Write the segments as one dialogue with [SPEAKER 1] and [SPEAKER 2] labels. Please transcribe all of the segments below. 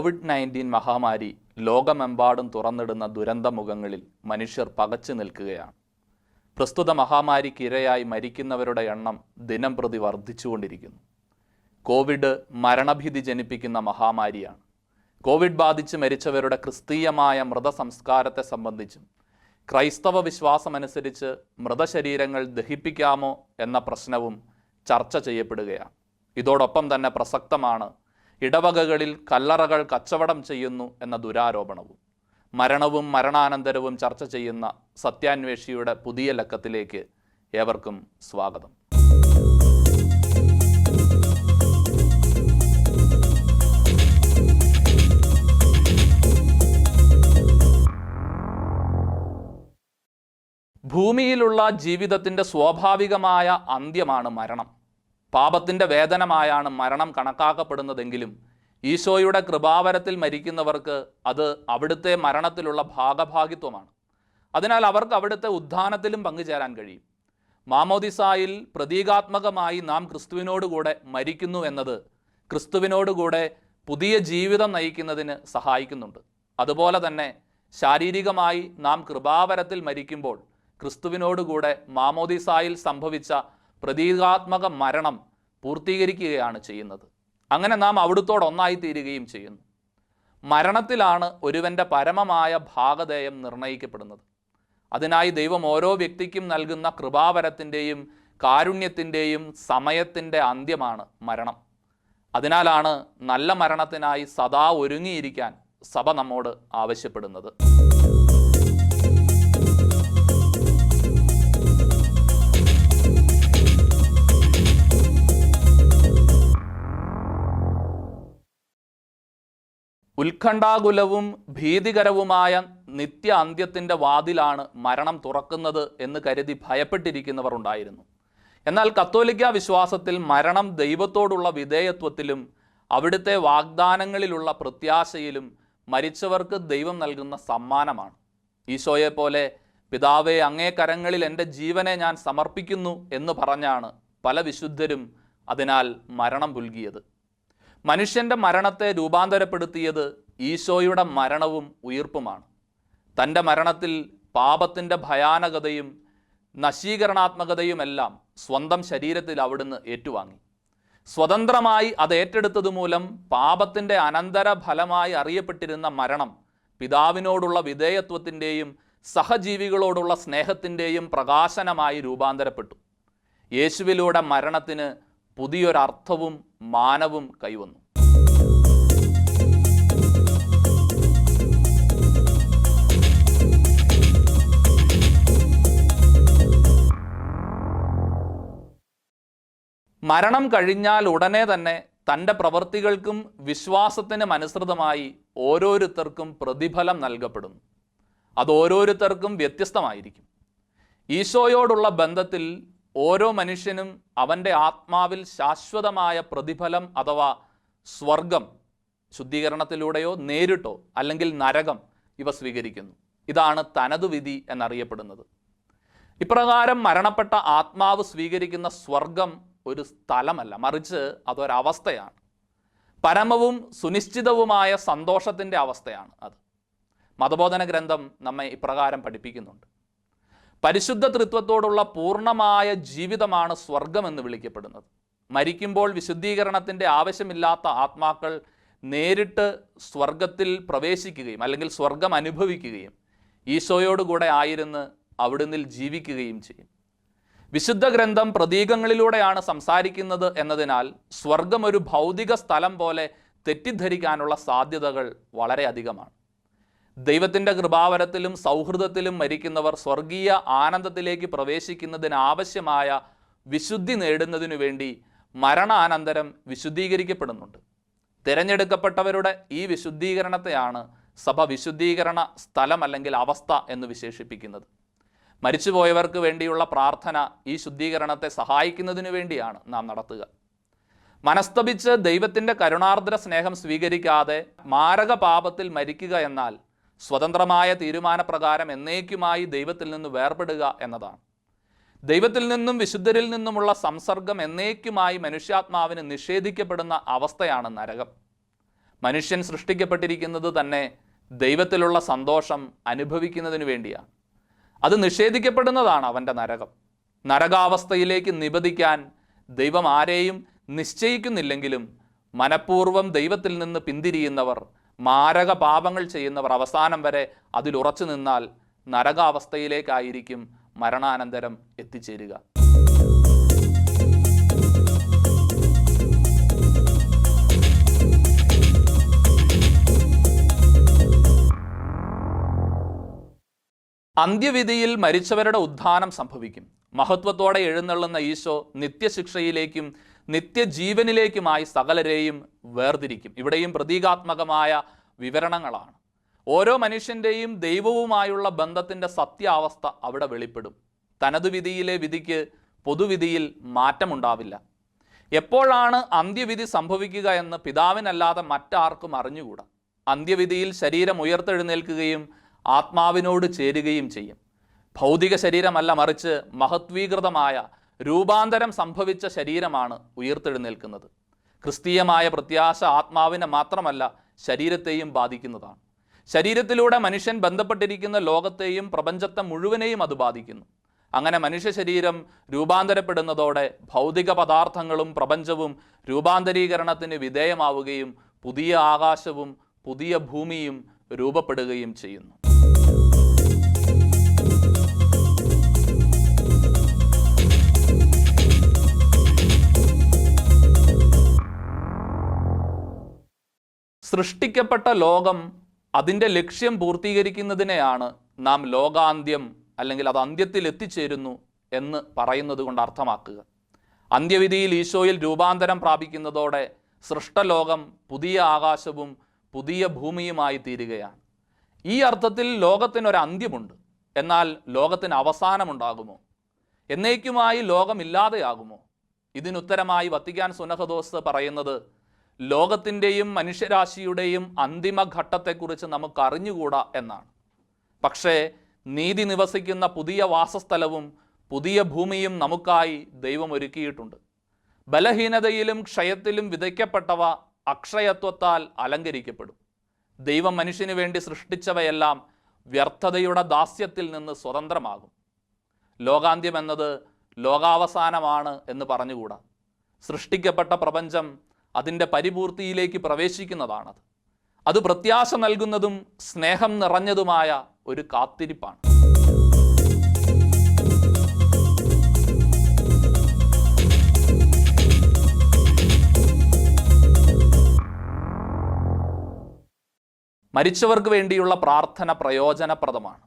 [SPEAKER 1] Covid nineteen മഹാമാരി ലോകമെമ്പാടും തുറന്നിടുന്ന ദുരന്തമുഖങ്ങളിൽ മനുഷ്യർ പകച്ചു നിൽക്കുകയാണ്. പ്രസ്തുത മഹാമാരിക്കിരയായി മരിക്കുന്നവരുടെ എണ്ണം ദിനം പ്രതി വർദ്ധിച്ചുകൊണ്ടിരിക്കുന്നു. കോവിഡ് മരണഭീതി ജനിപ്പിക്കുന്ന മഹാമാരിയാണ്. കോവിഡ് ബാധിച്ച് മരിച്ചവരുടെ ക്രിസ്തീയമായ മൃതസംസ്കാരത്തെ സംബന്ധിച്ചും ക്രൈസ്തവ വിശ്വാസമനുസരിച്ച് മൃതശരീരങ്ങൾ ദഹിപ്പിക്കാമോ എന്ന പ്രശ്നവും ചർച്ച ചെയ്യപ്പെടുകയാണ്. ഇതോടൊപ്പം തന്നെ പ്രസക്തമാണ് ഇടവകകളിൽ കല്ലറകൾ കച്ചവടം ചെയ്യുന്നു എന്ന ദുരാരോപണവും മരണവും മരണാനന്തരവും ചർച്ച ചെയ്യുന്ന സത്യാന്വേഷിയുടെ പുതിയ ലക്കത്തിലേക്ക് ഏവർക്കും സ്വാഗതം. ഭൂമിയിലുള്ള ജീവിതത്തിന്റെ സ്വാഭാവികമായ അന്ത്യമാണ് മരണം. പാപത്തിന്റെ വേദനമായാണ് മരണം കണക്കാക്കപ്പെടുന്നതെങ്കിലും ഈശോയുടെ കൃപാവരത്തിൽ മരിക്കുന്നവർക്ക് അത് അവിടുത്തെ മരണത്തിലുള്ള ഭാഗഭാഗിത്വമാണ്. അതിനാൽ അവർക്ക് അവിടുത്തെ ഉദ്ധാനത്തിലും പങ്കുചേരാൻ കഴിയും. മാമോദിസായിൽ പ്രതീകാത്മകമായി നാം ക്രിസ്തുവിനോടുകൂടെ മരിക്കുന്നു എന്നത് ക്രിസ്തുവിനോടുകൂടെ പുതിയ ജീവിതം നയിക്കുന്നതിന് സഹായിക്കുന്നുണ്ട്. അതുപോലെ തന്നെ ശാരീരികമായി നാം കൃപാവരത്തിൽ മരിക്കുമ്പോൾ ക്രിസ്തുവിനോടുകൂടെ മാമോദിസായിൽ സംഭവിച്ച പ്രതീകാത്മക മരണം പൂർത്തീകരിക്കുകയാണ് ചെയ്യുന്നത്. അങ്ങനെ നാം അവിടുത്തോടൊന്നായിത്തീരുകയും ചെയ്യുന്നു. മരണത്തിലാണ് ഒരുവന്റെ പരമമായ ഭാഗധേയം നിർണയിക്കപ്പെടുന്നത്. അതിനായി ദൈവം ഓരോ വ്യക്തിക്കും നൽകുന്ന കൃപാവരത്തിന്റെയും കാരുണ്യത്തിന്റെയും സമയത്തിന്റെ അന്ത്യമാണ് മരണം. അതിനാലാണ് നല്ല മരണത്തിനായി സദാ ഒരുങ്ങിയിരിക്കാൻ സഭ നമ്മോട് ആവശ്യപ്പെടുന്നത്. ഉത്കണ്ഠാകുലവും ഭീതികരവുമായ നിത്യ അന്ത്യത്തിന്റെ വാതിലാണ് മരണം തുറക്കുന്നത് എന്ന് കരുതി ഭയപ്പെട്ടിരിക്കുന്നവർ ഉണ്ടായിരുന്നു. എന്നാൽ കത്തോലിക്ക വിശ്വാസത്തിൽ മരണം ദൈവത്തോടുള്ള വിധേയത്വത്തിലും അവിടുത്തെ വാഗ്ദാനങ്ങളിലുള്ള പ്രത്യാശയിലും മരിച്ചവർക്ക് ദൈവം നൽകുന്ന സമ്മാനമാണ്. ഈശോയെ പോലെ പിതാവെ അങ്ങേ കരങ്ങളിൽ എന്റെ ജീവനെ ഞാൻ സമർപ്പിക്കുന്നു എന്ന് പറഞ്ഞാണ് പല വിശുദ്ധരും അതിനാൽ മരണം പുൽകിയത്. മനുഷ്യന്റെ മരണത്തെ രൂപാന്തരപ്പെടുത്തിയത് ഈശോയുടെ മരണവും ഉയർപ്പുമാണ്. തന്റെ മരണത്തിൽ പാപത്തിന്റെ ഭയാനകതയും നശീകരണാത്മകതയുമെല്ലാം സ്വന്തം ശരീരത്തിൽ അവിടുന്ന് ഏറ്റുവാങ്ങി. സ്വതന്ത്രമായി അത് ഏറ്റെടുത്തതുമൂലം പാപത്തിന്റെ അനന്തര ഫലമായി അറിയപ്പെട്ടിരുന്ന മരണം പിതാവിനോടുള്ള വിധേയത്വത്തിന്റെയും സഹജീവികളോടുള്ള സ്നേഹത്തിന്റെയും പ്രകാശനമായി രൂപാന്തരപ്പെട്ടു. യേശുവിലൂടെ മരണത്തിന് പുതിയൊരർത്ഥവും മാനവും കൈവന്നു. മരണം കഴിഞ്ഞാൽ ഉടനെ തന്നെ തന്റെ പ്രവൃത്തികൾക്കും വിശ്വാസത്തിനും അനുസൃതമായി ഓരോരുത്തർക്കും പ്രതിഫലം നൽകപ്പെടുന്നു. അത് ഓരോരുത്തർക്കും വ്യത്യസ്തമായിരിക്കും. ഈശോയോടുള്ള ബന്ധത്തിൽ ഓരോ മനുഷ്യനും അവന്റെ ആത്മാവിൽ ശാശ്വതമായ പ്രതിഫലം അഥവാ സ്വർഗം ശുദ്ധീകരണത്തിലൂടെയോ നേരിട്ടോ അല്ലെങ്കിൽ നരകം ഇവ സ്വീകരിക്കുന്നു. ഇതാണ് തനതു വിധി എന്നറിയപ്പെടുന്നത്. ഇപ്രകാരം മരണപ്പെട്ട ആത്മാവ് സ്വീകരിക്കുന്ന സ്വർഗം ഒരു സ്ഥലമല്ല മറിച്ച് അതൊരവസ്ഥയാണ്. പരമവും സുനിശ്ചിതവുമായ സന്തോഷത്തിന്റെ അവസ്ഥയാണ് അത്. മതബോധന ഗ്രന്ഥം നമ്മെ ഇപ്രകാരം പഠിപ്പിക്കുന്നുണ്ട്. പരിശുദ്ധ തൃത്വത്തോടുള്ള പൂർണമായ ജീവിതമാണ് സ്വർഗം എന്ന് വിളിക്കപ്പെടുന്നത്. മരിക്കുമ്പോൾ വിശുദ്ധീകരണത്തിന്റെ ആവശ്യമില്ലാത്ത ആത്മാക്കൾ നേരിട്ട് സ്വർഗത്തിൽ പ്രവേശിക്കുകയും അല്ലെങ്കിൽ സ്വർഗം അനുഭവിക്കുകയും ഈശോയോടുകൂടെ ആയിരുന്ന് അവിടുന്ന് ജീവിക്കുകയും ചെയ്യും. വിശുദ്ധ ഗ്രന്ഥം പ്രതീകങ്ങളിലൂടെയാണ് സംസാരിക്കുന്നത് എന്നതിനാൽ സ്വർഗം ഒരു ഭൗതിക സ്ഥലം പോലെ തെറ്റിദ്ധരിക്കാനുള്ള സാധ്യതകൾ വളരെ അധികമാണ്. ദൈവത്തിന്റെ കൃപാവരത്തിലും സൗഹൃദത്തിലും മരിക്കുന്നവർ സ്വർഗീയ ആനന്ദത്തിലേക്ക് പ്രവേശിക്കുന്നതിന് ആവശ്യമായ വിശുദ്ധി നേടുന്നതിനു വേണ്ടി മരണാനന്തരം വിശുദ്ധീകരിക്കപ്പെടുന്നുണ്ട്. തിരഞ്ഞെടുക്കപ്പെട്ടവരുടെ ഈ വിശുദ്ധീകരണത്തെയാണ് സഭ വിശുദ്ധീകരണ സ്ഥലം അല്ലെങ്കിൽ അവസ്ഥ എന്ന് വിശേഷിപ്പിക്കുന്നത്. മരിച്ചുപോയവർക്ക് വേണ്ടിയുള്ള പ്രാർത്ഥന ഈ ശുദ്ധീകരണത്തെ സഹായിക്കുന്നതിനു വേണ്ടിയാണ് നാം നടത്തുക. മനസ്തപിച്ച് ദൈവത്തിന്റെ കരുണാർദ്ര സ്നേഹം സ്വീകരിക്കാതെ മാരക പാപത്തിൽ മരിക്കുക എന്നാൽ സ്വതന്ത്രമായ തീരുമാനപ്രകാരം എന്നേക്കുമായി ദൈവത്തിൽ നിന്ന് വേർപെടുക എന്നതാണ്. ദൈവത്തിൽ നിന്നും വിശുദ്ധരിൽ നിന്നുമുള്ള സംസർഗം എന്നേക്കുമായി മനുഷ്യാത്മാവിന് നിഷേധിക്കപ്പെടുന്ന അവസ്ഥയാണ് നരകം. മനുഷ്യൻ സൃഷ്ടിക്കപ്പെട്ടിരിക്കുന്നത് തന്നെ ദൈവത്തിലുള്ള സന്തോഷം അനുഭവിക്കുന്നതിനു വേണ്ടിയാണ്. അത് നിഷേധിക്കപ്പെടുന്നതാണ് അവന്റെ നരകം. നരകാവസ്ഥയിലേക്ക് നിബദിക്കാൻ ദൈവം ആരെയും നിശ്ചയിക്കുന്നില്ലെങ്കിലും മനഃപൂർവം ദൈവത്തിൽ നിന്ന് പിന്തിരിയുന്നവർ മാരക പാപങ്ങൾ ചെയ്യുന്നവർ അവസാനം വരെ അതിലുറച്ചു നിന്നാൽ നരകാവസ്ഥയിലേക്കായിരിക്കും മരണാനന്തരം എത്തിച്ചേരുക. അന്ത്യവിധിയിൽ മരിച്ചവരുടെ ഉദ്ധാനം സംഭവിക്കും. മഹത്വത്തോടെ എഴുന്നള്ളുന്ന ഈശോ നിത്യശിക്ഷയിലേക്കും നിത്യജീവനിലേക്കുമായി സകലരെയും വേർതിരിക്കും. ഇവിടെയും പ്രതീകാത്മകമായ വിവരണങ്ങളാണ്. ഓരോ മനുഷ്യന്റെയും ദൈവവുമായുള്ള ബന്ധത്തിന്റെ സത്യാവസ്ഥ അവിടെ വെളിപ്പെടും. തനതു വിധിയിലെ വിധിക്ക് പൊതുവിധിയിൽ മാറ്റമുണ്ടാവില്ല. എപ്പോഴാണ് അന്ത്യവിധി സംഭവിക്കുക എന്ന് പിതാവിനല്ലാതെ മറ്റാർക്കും അറിഞ്ഞുകൂടാ. അന്ത്യവിധിയിൽ ശരീരം ഉയർത്തെഴുന്നേൽക്കുകയും ആത്മാവിനോട് ചേരുകയും ചെയ്യും. ഭൗതിക ശരീരമല്ല മറിച്ച് മഹത്വീകൃതമായ രൂപാന്തരം സംഭവിച്ച ശരീരമാണ് ഉയർത്തെഴുന്നേൽക്കുന്നത്. ക്രിസ്തീയമായ പ്രത്യാശ ആത്മാവിനെ മാത്രമല്ല ശരീരത്തെയും ബാധിക്കുന്നതാണ്. ശരീരത്തിലൂടെ മനുഷ്യൻ ബന്ധപ്പെട്ടിരിക്കുന്ന ലോകത്തെയും പ്രപഞ്ചത്തെ മുഴുവനെയും അത് ബാധിക്കുന്നു. അങ്ങനെ മനുഷ്യ ശരീരം രൂപാന്തരപ്പെടുന്നതോടെ ഭൗതിക പദാർത്ഥങ്ങളും പ്രപഞ്ചവും രൂപാന്തരീകരണത്തിന് വിധേയമാവുകയും പുതിയ ആകാശവും പുതിയ ഭൂമിയും രൂപപ്പെടുകയും ചെയ്യുന്നു. സൃഷ്ടിക്കപ്പെട്ട ലോകം അതിന്റെ ലക്ഷ്യം പൂർത്തീകരിക്കുന്നതിനെയാണ് നാം ലോകാന്ത്യം അല്ലെങ്കിൽ അത് അന്ത്യത്തിൽ എത്തിച്ചേരുന്നു എന്ന് പറയുന്നത് കൊണ്ട് അർത്ഥമാക്കുക. അന്ത്യവിധിയിൽ ഈശോയിൽ രൂപാന്തരം പ്രാപിക്കുന്നതോടെ സൃഷ്ടലോകം പുതിയ ആകാശവും പുതിയ ഭൂമിയുമായി തീരുകയാണ്. ഈ അർത്ഥത്തിൽ ലോകത്തിനൊരു അന്ത്യമുണ്ട്. എന്നാൽ ലോകത്തിന് അവസാനമുണ്ടാകുമോ? എന്നേക്കുമായി ലോകമില്ലാതെയാകുമോ? ഇതിനുത്തരമായി വത്തിക്കാൻ സുനഹദോസ് പറയുന്നത് ലോകത്തിന്റെയും മനുഷ്യരാശിയുടെയും അന്തിമഘട്ടത്തെക്കുറിച്ച് നമുക്ക് അറിഞ്ഞുകൂടാ എന്നാണ്. പക്ഷേ നീതി നിവസിക്കുന്ന പുതിയ വാസസ്ഥലവും പുതിയ ഭൂമിയും നമുക്കായി ദൈവം ഒരുക്കിയിട്ടുണ്ട്. ബലഹീനതയിലും ക്ഷയത്തിലും വിതയ്ക്കപ്പെട്ടവ അക്ഷയത്വത്താൽ അലങ്കരിക്കപ്പെടും. ദൈവം മനുഷ്യന് വേണ്ടി സൃഷ്ടിച്ചവയെല്ലാം വ്യർത്ഥതയുടെ ദാസ്യത്തിൽ നിന്ന് സ്വതന്ത്രമാകും. ലോകാന്ത്യം എന്നത് ലോകാവസാനമാണ് എന്ന് പറഞ്ഞുകൂടാ. സൃഷ്ടിക്കപ്പെട്ട പ്രപഞ്ചം അതിന്റെ പരിപൂർത്തിയിലേക്ക് പ്രവേശിക്കുന്നതാണത്. അത് പ്രത്യാശ നൽകുന്നതും സ്നേഹം നിറഞ്ഞതുമായ ഒരു കാത്തിരിപ്പാണ്. മരിച്ചവർക്ക് വേണ്ടിയുള്ള പ്രാർത്ഥന പ്രയോജനപ്രദമാണ്.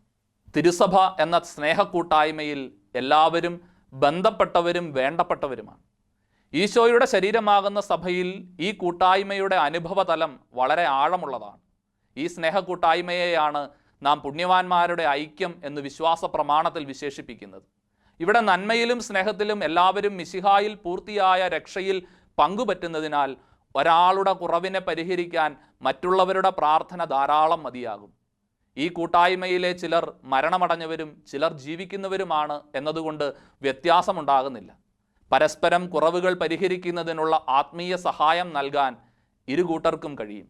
[SPEAKER 1] തിരുസഭ എന്ന സ്നേഹക്കൂട്ടായ്മയിൽ എല്ലാവരും ബന്ധപ്പെട്ടവരും വേണ്ടപ്പെട്ടവരുമാണ്. ഈശോയുടെ ശരീരമാകുന്ന സഭയിൽ ഈ കൂട്ടായ്മയുടെ അനുഭവതലം വളരെ ആഴമുള്ളതാണ്. ഈ സ്നേഹ കൂട്ടായ്മയെയാണ് നാം പുണ്യവാന്മാരുടെ ഐക്യം എന്ന് വിശ്വാസ പ്രമാണത്തിൽ വിശേഷിപ്പിക്കുന്നത്. ഇവിടെ നന്മയിലും സ്നേഹത്തിലും എല്ലാവരും മിശിഹായിൽ പൂർത്തിയായ രക്ഷയിൽ പങ്കുപറ്റുന്നതിനാൽ ഒരാളുടെ കുറവിനെ പരിഹരിക്കാൻ മറ്റുള്ളവരുടെ പ്രാർത്ഥന ധാരാളം മതിയാകും. ഈ കൂട്ടായ്മയിലെ ചിലർ മരണമടഞ്ഞവരും ചിലർ ജീവിക്കുന്നവരുമാണ് എന്നതുകൊണ്ട് വ്യത്യാസമുണ്ടാകുന്നില്ല. പരസ്പരം കുറവുകൾ പരിഹരിക്കുന്നതിനുള്ള ആത്മീയ സഹായം നൽകാൻ ഇരു കൂട്ടർക്കും കഴിയും.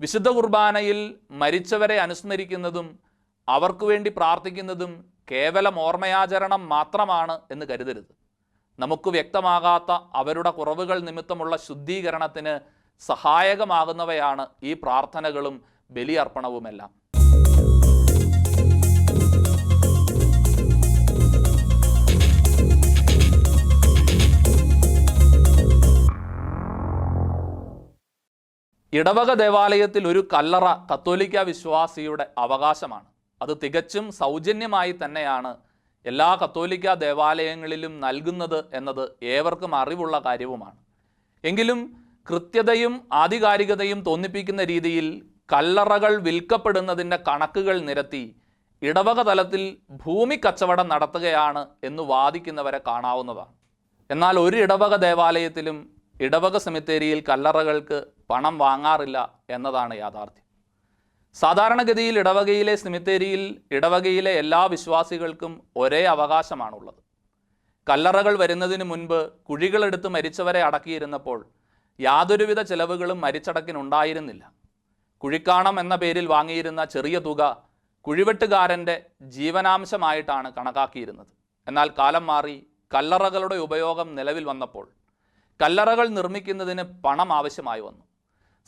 [SPEAKER 1] വിശുദ്ധ കുർബാനയിൽ മരിച്ചവരെ അനുസ്മരിക്കുന്നതും അവർക്കു വേണ്ടി പ്രാർത്ഥിക്കുന്നതും കേവലം ഓർമ്മയാചരണം മാത്രമാണ് എന്ന് കരുതരുത്. നമുക്ക് വ്യക്തമാകാത്ത അവരുടെ കുറവുകൾ നിമിത്തമുള്ള ശുദ്ധീകരണത്തിന് സഹായകമാകുന്നവയാണ് ഈ പ്രാർത്ഥനകളും ബലിയർപ്പണവുമെല്ലാം. ഇടവക ദേവാലയത്തിൽ ഒരു കല്ലറ കത്തോലിക്ക വിശ്വാസിയുടെ അവകാശമാണ്. അത് തികച്ചും സൗജന്യമായി തന്നെയാണ് എല്ലാ കത്തോലിക്ക ദേവാലയങ്ങളിലും നൽകുന്നത് എന്നത് ഏവർക്കും അറിവുള്ള കാര്യവുമാണ്. എങ്കിലും കൃത്യതയും ആധികാരികതയും തോന്നിപ്പിക്കുന്ന രീതിയിൽ കല്ലറകൾ വിൽക്കപ്പെടുന്നതിന്റെ കണക്കുകൾ നിരത്തി ഇടവക തലത്തിൽ ഭൂമി കച്ചവടം നടത്തുകയാണ് എന്ന് വാദിക്കുന്നവരെ കാണാവുന്നതാണ്. എന്നാൽ ഒരു ഇടവക ദേവാലയത്തിലും ഇടവക സെമിത്തേരിയിൽ കല്ലറകൾക്ക് പണം വാങ്ങാറില്ല എന്നതാണ് യാഥാർത്ഥ്യം. സാധാരണഗതിയിൽ ഇടവകയിലെ സെമിത്തേരിയിൽ ഇടവകയിലെ എല്ലാ വിശ്വാസികൾക്കും ഒരേ അവകാശമാണുള്ളത്. കല്ലറകൾ വരുന്നതിന് മുൻപ് കുഴികളെടുത്ത് മരിച്ചവരെ അടക്കിയിരുന്നപ്പോൾ യാതൊരുവിധ ചെലവുകളും മരിച്ചടക്കിനുണ്ടായിരുന്നില്ല. കുഴിക്കാണം എന്ന പേരിൽ വാങ്ങിയിരുന്ന ചെറിയ തുക കുഴിവെട്ടുകാരന്റെ ജീവനാംശമായിട്ടാണ് കണക്കാക്കിയിരുന്നത്. എന്നാൽ കാലം മാറി കല്ലറകളുടെ ഉപയോഗം നിലവിൽ വന്നപ്പോൾ കല്ലറകൾ നിർമ്മിക്കുന്നതിന് പണം ആവശ്യമായി വന്നു.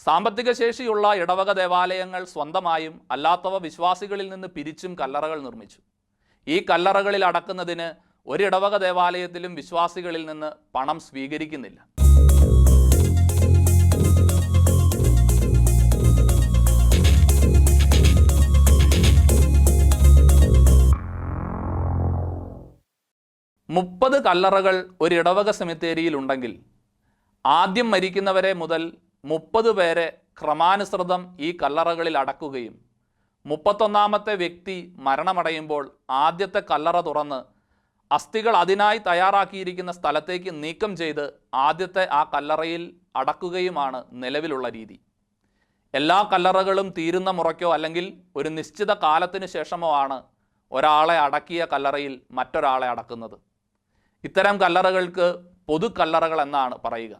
[SPEAKER 1] സാമ്പത്തിക ശേഷിയുള്ള ഇടവക ദേവാലയങ്ങൾ സ്വന്തമായും അല്ലാത്തവ വിശ്വാസികളിൽ നിന്ന് പിരിച്ചും കല്ലറകൾ നിർമ്മിച്ചു. ഈ കല്ലറകളിൽ അടക്കുന്നതിന് ഒരിടവക ദേവാലയത്തിലും വിശ്വാസികളിൽ നിന്ന് പണം സ്വീകരിക്കുന്നില്ല. മുപ്പത് കല്ലറകൾ ഒരു ഇടവക സെമിത്തേരിയിൽ ഉണ്ടെങ്കിൽ ആദ്യം മരിക്കുന്നവരെ മുതൽ മുപ്പത് പേരെ ക്രമാനുസൃതം ഈ കല്ലറകളിൽ അടക്കുകയും മുപ്പത്തൊന്നാമത്തെ വ്യക്തി മരണമടയുമ്പോൾ ആദ്യത്തെ കല്ലറ തുറന്ന് അസ്ഥികൾ അതിനായി തയ്യാറാക്കിയിരിക്കുന്ന സ്ഥലത്തേക്ക് നീക്കം ചെയ്ത് ആദ്യത്തെ ആ കല്ലറയിൽ അടക്കുകയുമാണ് നിലവിലുള്ള രീതി. എല്ലാ കല്ലറകളും തീരുന്ന മുറയ്ക്കോ അല്ലെങ്കിൽ ഒരു നിശ്ചിത കാലത്തിന് ശേഷമോ ആണ് ഒരാളെ അടക്കിയ കല്ലറയിൽ മറ്റൊരാളെ അടക്കുന്നത്. ഇത്തരം കല്ലറകൾക്ക് പൊതു കല്ലറകൾ എന്നാണ് പറയുക.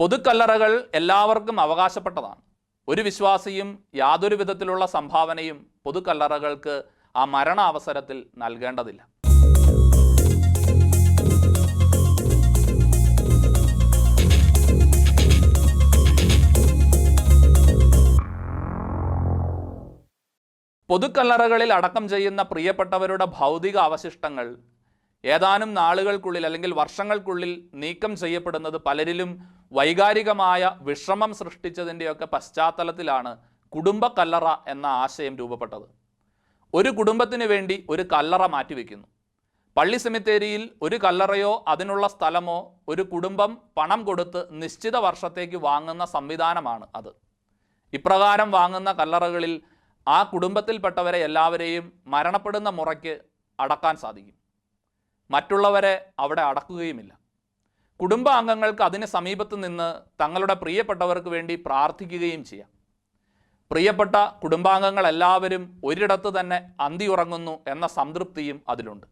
[SPEAKER 1] പൊതുക്കല്ലറകൾ എല്ലാവർക്കും അവകാശപ്പെട്ടതാണ്. ഒരു വിശ്വാസിയും യാതൊരു വിധത്തിലുള്ള സംഭാവനയും പൊതുക്കല്ലറകൾക്ക് ആ മരണ അവസരത്തിൽ നൽകേണ്ടതില്ല. പൊതുക്കല്ലറകളിൽ അടക്കം ചെയ്യുന്ന പ്രിയപ്പെട്ടവരുടെ ഭൗതിക അവശിഷ്ടങ്ങൾ ഏതാനും നാളുകൾക്കുള്ളിൽ അല്ലെങ്കിൽ വർഷങ്ങൾക്കുള്ളിൽ നീക്കം ചെയ്യപ്പെടുന്നത് പലരിലും വൈകാരികമായ വിഷമം സൃഷ്ടിച്ചതിന്റെയൊക്കെ പശ്ചാത്തലത്തിലാണ് കുടുംബ കല്ലറ എന്ന ആശയം രൂപപ്പെട്ടത്. ഒരു കുടുംബത്തിന് വേണ്ടി ഒരു കല്ലറ മാറ്റിവെക്കുന്നു. പള്ളി സെമിത്തേരിയിൽ ഒരു കല്ലറയോ അതിനുള്ള സ്ഥലമോ ഒരു കുടുംബം പണം കൊടുത്ത് നിശ്ചിത വർഷത്തേക്ക് വാങ്ങുന്ന സംവിധാനമാണ് അത്. ഇപ്രകാരം വാങ്ങുന്ന കല്ലറകളിൽ ആ കുടുംബത്തിൽപ്പെട്ടവരെ എല്ലാവരെയും മരണപ്പെടുന്ന മുറയ്ക്ക് അടക്കാൻ സാധിക്കും. മറ്റുള്ളവരെ അവിടെ അടക്കുകയുമില്ല. കുടുംബാംഗങ്ങൾക്ക് അതിന് സമീപത്ത് നിന്ന് തങ്ങളുടെ പ്രിയപ്പെട്ടവർക്ക് വേണ്ടി പ്രാർത്ഥിക്കുകയും ചെയ്യാം. പ്രിയപ്പെട്ട കുടുംബാംഗങ്ങൾ എല്ലാവരും ഒരിടത്ത് തന്നെ അന്തിയുറങ്ങുന്നു എന്ന സംതൃപ്തിയും അതിലുണ്ട്.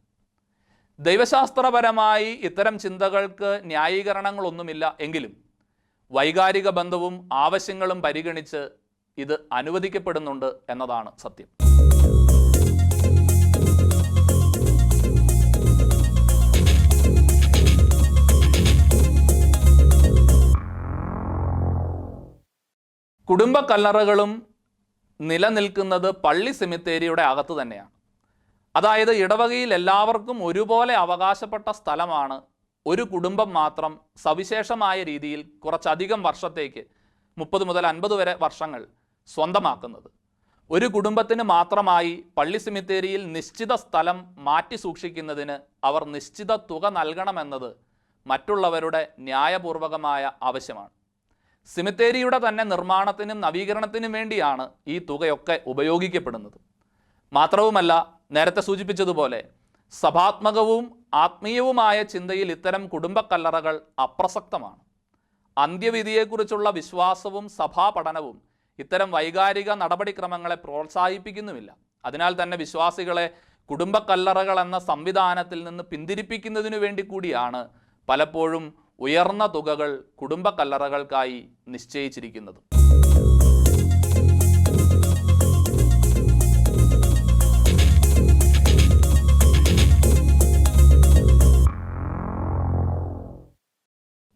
[SPEAKER 1] ദൈവശാസ്ത്രപരമായി ഇത്തരം ചിന്തകൾക്ക് ന്യായീകരണങ്ങളൊന്നുമില്ല എങ്കിലും വൈകാരിക ബന്ധവും ആവശ്യങ്ങളും പരിഗണിച്ച് ഇത് അനുവദിക്കപ്പെടുന്നുണ്ട് എന്നതാണ് സത്യം. കുടുംബ കല്ലറകളും നിലനിൽക്കുന്നത് പള്ളി സെമിത്തേരിയുടെ അകത്ത് തന്നെയാണ്. അതായത് ഇടവകയിൽ എല്ലാവർക്കും ഒരുപോലെ അവകാശപ്പെട്ട സ്ഥലമാണ് ഒരു കുടുംബം മാത്രം സവിശേഷമായ രീതിയിൽ കുറച്ചധികം വർഷത്തേക്ക് മുപ്പത് മുതൽ അൻപത് വരെ വർഷങ്ങൾ സ്വന്തമാക്കുന്നത്. ഒരു കുടുംബത്തിന് മാത്രമായി പള്ളി സെമിത്തേരിയിൽ നിശ്ചിത സ്ഥലം മാറ്റി സൂക്ഷിക്കുന്നതിന് അവർ നിശ്ചിത തുക നൽകണമെന്നത് മറ്റുള്ളവരുടെ ന്യായപൂർവകമായ ആവശ്യമാണ്. സിമിത്തേരിയുടെ തന്നെ നിർമ്മാണത്തിനും നവീകരണത്തിനും വേണ്ടിയാണ് ഈ തുകയൊക്കെ ഉപയോഗിക്കപ്പെടുന്നത്. മാത്രവുമല്ല നേരത്തെ സൂചിപ്പിച്ചതുപോലെ സഭാത്മകവും ആത്മീയവുമായ ചിന്തയിൽ ഇത്തരം കുടുംബക്കല്ലറകൾ അപ്രസക്തമാണ്. അന്ത്യവിധിയെക്കുറിച്ചുള്ള വിശ്വാസവും സഭാപഠനവും ഇത്തരം വൈകാരിക നടപടിക്രമങ്ങളെ പ്രോത്സാഹിപ്പിക്കുന്നുമില്ല. അതിനാൽ തന്നെ വിശ്വാസികളെ കുടുംബക്കല്ലറകൾ എന്ന സംവിധാനത്തിൽ നിന്ന് പിന്തിരിപ്പിക്കുന്നതിനു വേണ്ടി കൂടിയാണ് പലപ്പോഴും ഉയർന്ന തുകകൾ കുടുംബ കല്ലറകൾക്കായി നിശ്ചയിച്ചിരിക്കുന്നത്.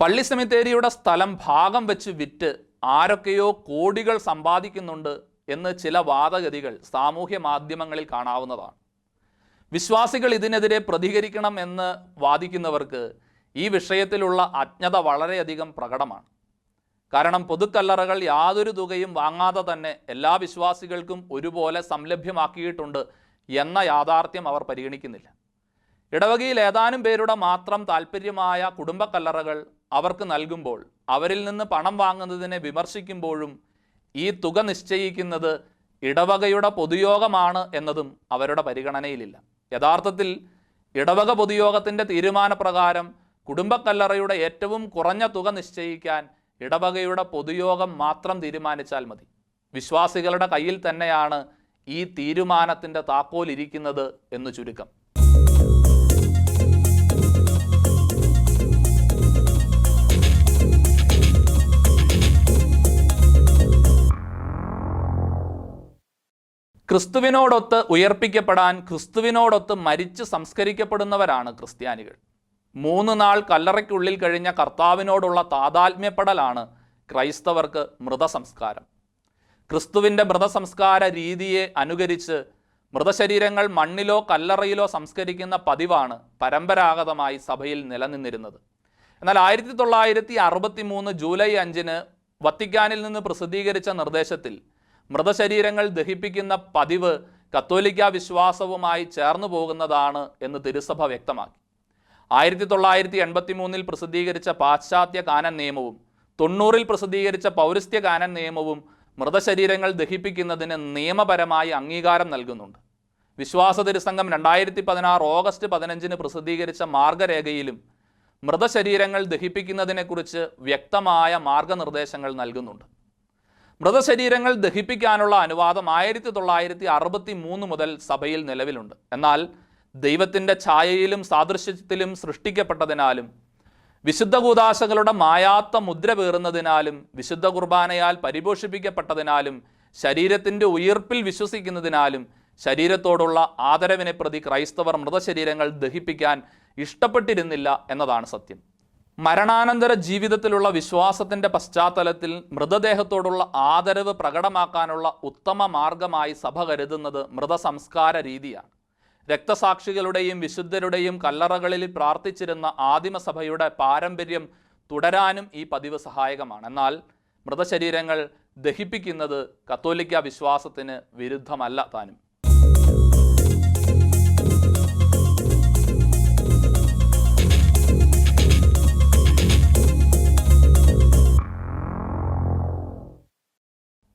[SPEAKER 1] പള്ളി സെമിത്തേരിയുടെ സ്ഥലം ഭാഗം വെച്ച് വിറ്റ് ആരൊക്കെയോ കോടികൾ സമ്പാദിക്കുന്നുണ്ട് എന്ന് ചില വാദഗതികൾ സാമൂഹ്യ മാധ്യമങ്ങളിൽ കാണാവുന്നതാണ്. വിശ്വാസികൾ ഇതിനെതിരെ പ്രതികരിക്കണം എന്ന് വാദിക്കുന്നവർക്ക് ഈ വിഷയത്തിലുള്ള അജ്ഞത വളരെയധികം പ്രകടമാണ്. കാരണം പൊതുക്കല്ലറകൾ യാതൊരു തുകയും വാങ്ങാതെ തന്നെ എല്ലാ വിശ്വാസികൾക്കും ഒരുപോലെ സംലഭ്യമാക്കിയിട്ടുണ്ട് എന്ന യാഥാർത്ഥ്യം അവർ പരിഗണിക്കുന്നില്ല. ഇടവകയിൽ ഏതാനും പേരുടെ മാത്രം താല്പര്യമായ കുടുംബക്കല്ലറകൾ അവർക്ക് നൽകുമ്പോൾ അവരിൽ നിന്ന് പണം വാങ്ങുന്നതിനെ വിമർശിക്കുമ്പോഴും ഈ തുക നിശ്ചയിക്കുന്നത് ഇടവകയുടെ പൊതുയോഗമാണ് എന്നതും അവരുടെ പരിഗണനയിലില്ല. യഥാർത്ഥത്തിൽ ഇടവക പൊതുയോഗത്തിന്റെ തീരുമാനപ്രകാരം കുടുംബക്കല്ലറയുടെ ഏറ്റവും കുറഞ്ഞ തുക നിശ്ചയിക്കാൻ ഇടവകയുടെ പൊതുയോഗം മാത്രം തീരുമാനിച്ചാൽ മതി. വിശ്വാസികളുടെ കയ്യിൽ തന്നെയാണ് ഈ തീരുമാനത്തിന്റെ താക്കോലിരിക്കുന്നത് എന്ന് ചുരുക്കം. ക്രിസ്തുവിനോടൊത്ത് ഉയർപ്പിക്കപ്പെടാൻ ക്രിസ്തുവിനോടൊത്ത് മരിച്ച് സംസ്കരിക്കപ്പെടുന്നവരാണ് ക്രിസ്ത്യാനികൾ. മൂന്ന് നാൾ കല്ലറയ്ക്കുള്ളിൽ കഴിഞ്ഞ കർത്താവിനോടുള്ള താതാത്മ്യപ്പെടലാണ് ക്രൈസ്തവർക്ക് മൃതസംസ്കാരം. ക്രിസ്തുവിന്റെ മൃതസംസ്കാര രീതിയെ അനുകരിച്ച് മൃതശരീരങ്ങൾ മണ്ണിലോ കല്ലറയിലോ സംസ്കരിക്കുന്ന പതിവാണ് പരമ്പരാഗതമായി സഭയിൽ നിലനിന്നിരുന്നത്. എന്നാൽ ആയിരത്തി തൊള്ളായിരത്തി അറുപത്തി മൂന്ന് ജൂലൈ അഞ്ചിന് വത്തിക്കാനിൽ നിന്ന് പ്രസിദ്ധീകരിച്ച നിർദ്ദേശത്തിൽ മൃതശരീരങ്ങൾ ദഹിപ്പിക്കുന്ന പതിവ് കത്തോലിക്ക വിശ്വാസവുമായി ചേർന്നു പോകുന്നതാണ് എന്ന് തിരുസഭ വ്യക്തമാക്കി. ആയിരത്തി തൊള്ളായിരത്തി എൺപത്തി മൂന്നിൽ പ്രസിദ്ധീകരിച്ച പാശ്ചാത്യ കാനൻ നിയമവും തൊണ്ണൂറിൽ പ്രസിദ്ധീകരിച്ച പൗരസ്ത്യ കാനൻ നിയമവും മൃതശരീരങ്ങൾ ദഹിപ്പിക്കുന്നതിന് നിയമപരമായി അംഗീകാരം നൽകുന്നുണ്ട്. വിശ്വാസ തിരുസംഘം രണ്ടായിരത്തി പതിനാറ് ഓഗസ്റ്റ് പതിനഞ്ചിന് പ്രസിദ്ധീകരിച്ച മാർഗരേഖയിലും മൃതശരീരങ്ങൾ ദഹിപ്പിക്കുന്നതിനെക്കുറിച്ച് വ്യക്തമായ മാർഗനിർദ്ദേശങ്ങൾ നൽകുന്നുണ്ട്. മൃതശരീരങ്ങൾ ദഹിപ്പിക്കാനുള്ള അനുവാദം ആയിരത്തി തൊള്ളായിരത്തി അറുപത്തി മൂന്ന് മുതൽ സഭയിൽ നിലവിലുണ്ട്. എന്നാൽ ദൈവത്തിന്റെ ഛായയിലും സാദൃശ്യത്തിലും സൃഷ്ടിക്കപ്പെട്ടതിനാലും വിശുദ്ധ കൂതാശകളുടെ മായാത്ത മുദ്ര പേറുന്നതിനാലും വിശുദ്ധ കുർബാനയാൽ പരിപോഷിപ്പിക്കപ്പെട്ടതിനാലും ശരീരത്തിന്റെ ഉയർപ്പിൽ വിശ്വസിക്കുന്നതിനാലും ശരീരത്തോടുള്ള ആദരവിനെ പ്രതി ക്രൈസ്തവർ മൃതശരീരങ്ങൾ ദഹിപ്പിക്കാൻ ഇഷ്ടപ്പെട്ടിരുന്നില്ല എന്നതാണ് സത്യം. മരണാനന്തര ജീവിതത്തിലുള്ള വിശ്വാസത്തിന്റെ പശ്ചാത്തലത്തിൽ മൃതദേഹത്തോടുള്ള ആദരവ് പ്രകടമാക്കാനുള്ള ഉത്തമ മാർഗമായി സഭ കരുതുന്നത് മൃതസംസ്കാര രീതിയാണ്. രക്തസാക്ഷികളുടെയും വിശുദ്ധരുടെയും കല്ലറകളിൽ പ്രാർത്ഥിച്ചിരുന്ന ആദിമസഭയുടെ പാരമ്പര്യം തുടരാനും ഈ പതിവ് സഹായകമാണ്. എന്നാൽ മൃതശരീരങ്ങൾ ദഹിപ്പിക്കുന്നത് കത്തോലിക്ക വിശ്വാസത്തിന് വിരുദ്ധമല്ല താനും.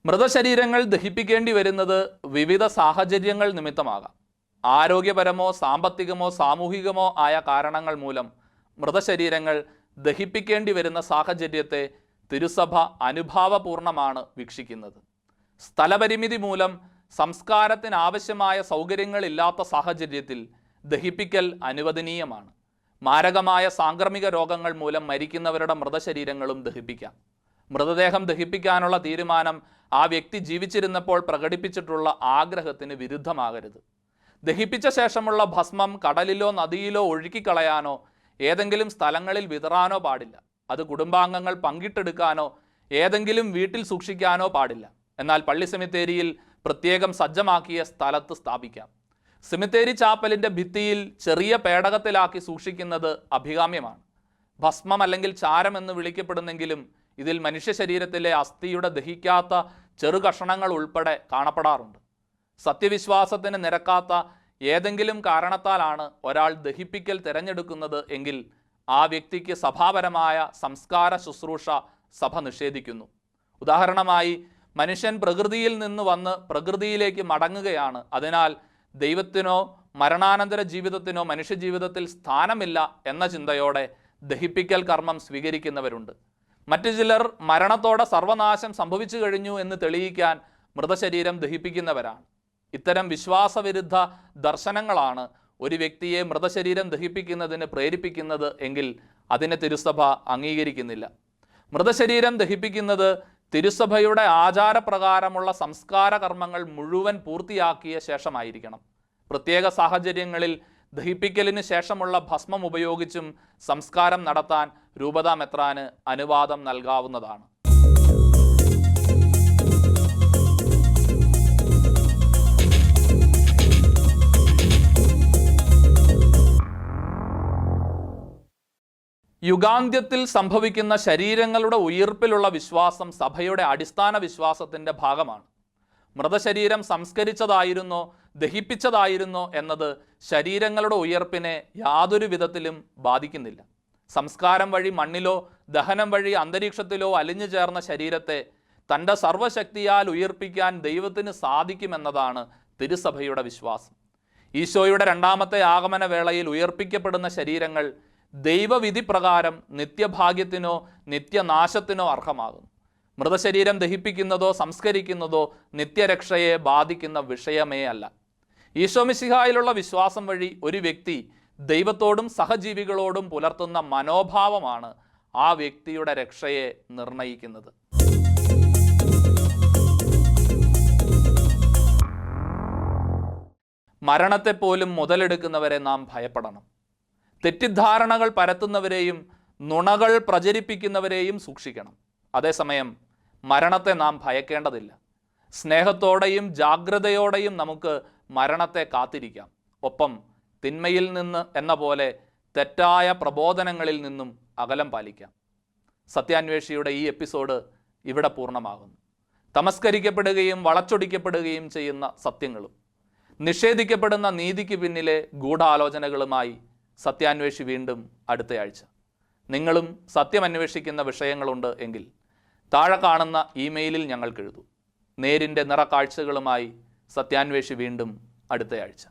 [SPEAKER 1] മൃതശരീരങ്ങൾ ദഹിപ്പിക്കേണ്ടി വരുന്നത് വിവിധ സാഹചര്യങ്ങൾ നിമിത്തമാകാം. ആരോഗ്യപരമോ സാമ്പത്തികമോ സാമൂഹികമോ ആയ കാരണങ്ങൾ മൂലം മൃതശരീരങ്ങൾ ദഹിപ്പിക്കേണ്ടി വരുന്ന സാഹചര്യത്തെ തിരുസഭ അനുഭാവപൂർണമാണ് വീക്ഷിക്കുന്നത്. സ്ഥലപരിമിതി മൂലം സംസ്കാരത്തിനാവശ്യമായ സൗകര്യങ്ങളില്ലാത്ത സാഹചര്യത്തിൽ ദഹിപ്പിക്കൽ അനുവദനീയമാണ്. മാരകമായ സാംക്രമിക രോഗങ്ങൾ മൂലം മരിക്കുന്നവരുടെ മൃതശരീരങ്ങളും ദഹിപ്പിക്കാം. മൃതദേഹം ദഹിപ്പിക്കാനുള്ള തീരുമാനം ആ വ്യക്തി ജീവിച്ചിരുന്നപ്പോൾ പ്രകടിപ്പിച്ചിട്ടുള്ള ആഗ്രഹത്തിന് വിരുദ്ധമാകരുത്. ദഹിപ്പിച്ച ശേഷമുള്ള ഭസ്മം കടലിലോ നദിയിലോ ഒഴുക്കിക്കളയാനോ ഏതെങ്കിലും സ്ഥലങ്ങളിൽ വിതറാനോ പാടില്ല. അത് കുടുംബാംഗങ്ങൾ പങ്കിട്ടെടുക്കാനോ ഏതെങ്കിലും വീട്ടിൽ സൂക്ഷിക്കാനോ പാടില്ല. എന്നാൽ പള്ളി സെമിത്തേരിയിൽ പ്രത്യേകം സജ്ജമാക്കിയ സ്ഥലത്ത് സ്ഥാപിക്കാം. സെമിത്തേരി ചാപ്പലിന്റെ ഭിത്തിയിൽ ചെറിയ പേടകത്തിലാക്കി സൂക്ഷിക്കുന്നത് അഭികാമ്യമാണ്. ഭസ്മം അല്ലെങ്കിൽ ചാരം എന്ന് വിളിക്കപ്പെടുന്നെങ്കിലും ഇതിൽ മനുഷ്യ ശരീരത്തിലെ അസ്ഥിയുടെ ദഹിക്കാത്ത ചെറു കഷണങ്ങൾ ഉൾപ്പെടെ കാണപ്പെടാറുണ്ട്. സത്യവിശ്വാസത്തിന് നിരക്കാത്ത ഏതെങ്കിലും കാരണത്താലാണ് ഒരാൾ ദഹിപ്പിക്കൽ തിരഞ്ഞെടുക്കുന്നത് എങ്കിൽ ആ വ്യക്തിക്ക് സഭാപരമായ സംസ്കാര ശുശ്രൂഷ സഭ നിഷേധിക്കുന്നു. ഉദാഹരണമായി മനുഷ്യൻ പ്രകൃതിയിൽ നിന്ന് വന്ന് പ്രകൃതിയിലേക്ക് മടങ്ങുകയാണ്. അതിനാൽ ദൈവത്തിനോ മരണാനന്തര ജീവിതത്തിനോ മനുഷ്യജീവിതത്തിൽ സ്ഥാനമില്ല എന്ന ചിന്തയോടെ ദഹിപ്പിക്കൽ കർമ്മം സ്വീകരിക്കുന്നവരുണ്ട്. മറ്റു ചിലർ മരണത്തോടെ സർവനാശം സംഭവിച്ചു കഴിഞ്ഞു എന്ന് തെളിയിക്കാൻ മൃതശരീരം ദഹിപ്പിക്കുന്നവരാണ്. ഇത്തരം വിശ്വാസവിരുദ്ധ ദർശനങ്ങളാണ് ഒരു വ്യക്തിയെ മൃതശരീരം ദഹിപ്പിക്കുന്നതിന് പ്രേരിപ്പിക്കുന്നത് എങ്കിൽ അതിനെ തിരുസഭ അംഗീകരിക്കുന്നില്ല. മൃതശരീരം ദഹിപ്പിക്കുന്നത് തിരുസഭയുടെ ആചാരപ്രകാരമുള്ള സംസ്കാര കർമ്മങ്ങൾ മുഴുവൻ പൂർത്തിയാക്കിയ ശേഷമായിരിക്കണം. പ്രത്യേക സാഹചര്യങ്ങളിൽ ദഹിപ്പിക്കലിന് ശേഷമുള്ള ഭസ്മം ഉപയോഗിച്ചും സംസ്കാരം നടത്താൻ രൂപതാ മെത്രാന് അനുവാദം നൽകാവുന്നതാണ്. യുഗാന്ത്യത്തിൽ സംഭവിക്കുന്ന ശരീരങ്ങളുടെ ഉയർപ്പിലുള്ള വിശ്വാസം സഭയുടെ അടിസ്ഥാന വിശ്വാസത്തിന്റെ ഭാഗമാണ്. മൃതശരീരം സംസ്കരിച്ചതായിരുന്നോ ദഹിപ്പിച്ചതായിരുന്നോ എന്നത് ശരീരങ്ങളുടെ ഉയർപ്പിനെ യാതൊരു വിധത്തിലും ബാധിക്കുന്നില്ല. സംസ്കാരം വഴി മണ്ണിലോ ദഹനം വഴി അന്തരീക്ഷത്തിലോ അലിഞ്ഞു ചേർന്ന ശരീരത്തെ തന്റെ സർവശക്തിയാൽ ഉയർപ്പിക്കാൻ ദൈവത്തിന് സാധിക്കുമെന്നതാണ് തിരുസഭയുടെ വിശ്വാസം. ഈശോയുടെ രണ്ടാമത്തെ ആഗമന വേളയിൽ ഉയർപ്പിക്കപ്പെടുന്ന ശരീരങ്ങൾ ദൈവവിധി പ്രകാരം നിത്യഭാഗ്യത്തിനോ നിത്യനാശത്തിനോ അർഹമാകുന്നു. മൃതശരീരം ദഹിപ്പിക്കുന്നതോ സംസ്കരിക്കുന്നതോ നിത്യരക്ഷയെ ബാധിക്കുന്ന വിഷയമേ അല്ല. ഈശോമിശിഹായിലുള്ള വിശ്വാസം വഴി ഒരു വ്യക്തി ദൈവത്തോടും സഹജീവികളോടും പുലർത്തുന്ന മനോഭാവമാണ് ആ വ്യക്തിയുടെ രക്ഷയെ നിർണയിക്കുന്നത്. മരണത്തെപ്പോലും മുതലെടുക്കുന്നവരെ നാം ഭയപ്പെടണം. തെറ്റിദ്ധാരണകൾ പരത്തുന്നവരെയും നുണകൾ പ്രചരിപ്പിക്കുന്നവരെയും സൂക്ഷിക്കണം. അതേസമയം മരണത്തെ നാം ഭയക്കേണ്ടതില്ല. സ്നേഹത്തോടെയും ജാഗ്രതയോടെയും നമുക്ക് മരണത്തെ കാത്തിരിക്കാം. ഒപ്പം തിന്മയിൽ നിന്ന് എന്ന പോലെ തെറ്റായ പ്രബോധനങ്ങളിൽ നിന്നും അകലം പാലിക്കാം. സത്യാന്വേഷിയുടെ ഈ എപ്പിസോഡ് ഇവിടെ പൂർണമാകുന്നു. തമസ്കരിക്കപ്പെടുകയും വളച്ചൊടിക്കപ്പെടുകയും ചെയ്യുന്ന സത്യങ്ങളും നിഷേധിക്കപ്പെടുന്ന നീതിക്ക് പിന്നിലെ ഗൂഢാലോചനകളുമായി സത്യാന്വേഷി വീണ്ടും അടുത്തയാഴ്ച. നിങ്ങളും സത്യം അന്വേഷിക്കുന്ന വിഷയങ്ങളുണ്ട് എങ്കിൽ താഴെ കാണുന്ന ഇമെയിലിൽ ഞങ്ങൾക്ക് എഴുതൂ. നേരിന്റെ നിറക്കാഴ്ചകളുമായി സത്യാന്വേഷി വീണ്ടും അടുത്തയാഴ്ച.